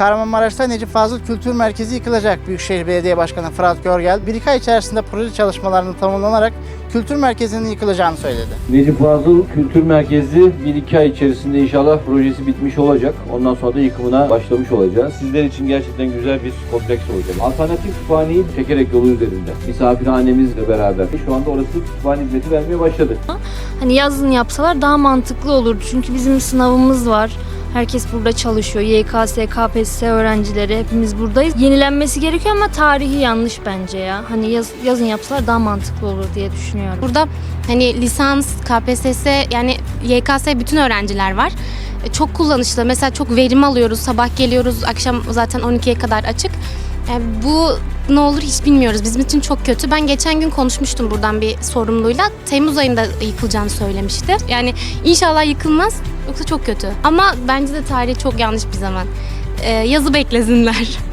Kahramanmaraş'ta Necip Fazıl Kültür Merkezi yıkılacak. Büyükşehir Belediye Başkanı Fırat Görgel bir iki ay içerisinde proje çalışmalarını tamamlanarak kültür merkezinin yıkılacağını söyledi. Necip Fazıl Kültür Merkezi 1-2 ay içerisinde inşallah projesi bitmiş olacak. Ondan sonra da yıkımına başlamış olacağız. Sizler için gerçekten güzel bir kompleks olacak. Alternatif kütüphaneyi çekerek yolu üzerinde. Misafirhanemizle beraber. Şu anda orası kütüphane hizmeti vermeye başladık. Hani yazın yapsalar daha mantıklı olurdu. Çünkü bizim sınavımız var. Herkes burada çalışıyor. YKS, KPSS öğrencileri hepimiz buradayız. Yenilenmesi gerekiyor ama tarihi yanlış bence ya. Hani yaz, yazın yapsalar daha mantıklı olur diye düşünüyorum. Burada hani lisans, KPSS yani YKS bütün öğrenciler var. E, Çok kullanışlı. Mesela çok verim alıyoruz. Sabah geliyoruz. Akşam zaten 12'ye kadar açık. E, Bu ne olur hiç bilmiyoruz. Bizim için çok kötü. Ben geçen gün konuşmuştum buradan bir sorumluyla. Temmuz ayında yıkılacağını söylemişti. Yani inşallah yıkılmaz. Yoksa çok kötü. Ama bence de tarihi çok yanlış bir zaman. E, yazı beklesinler.